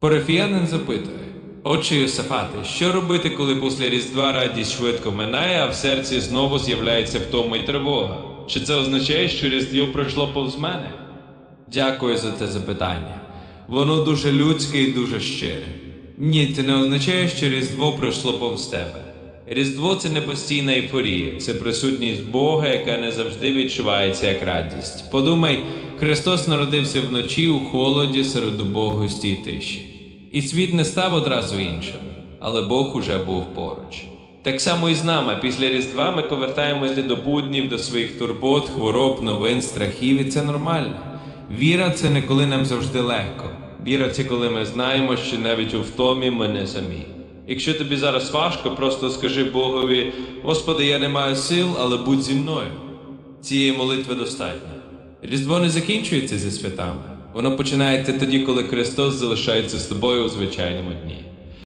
Парафіянин запитує: Отче Йосифате, що робити, коли після Різдва радість швидко минає, а в серці знову з'являється втома й тривога? Чи це означає, що Різдво пройшло повз мене? Дякую за це запитання. Воно дуже людське і дуже щире. Ні, це не означає, що Різдво пройшло повз тебе. Різдво це не постійна ейфорія, це присутність Бога, яка не завжди відчувається як радість. Подумай, Христос народився вночі у холоді серед убогості й тиші. І світ не став одразу іншим, але Бог уже був поруч. Так само і з нами. Після Різдва ми повертаємося до буднів, до своїх турбот, хвороб, новин, страхів, і це нормально. Віра це не коли нам завжди легко. Віра це коли ми знаємо, що навіть у втомі ми не самі. Якщо тобі зараз важко, просто скажи Богові: Господи, я не маю сил, але будь зі мною. Цієї молитви достатньо. Різдво не закінчується зі святами. Воно починається тоді, коли Христос залишається з тобою у звичайному дні.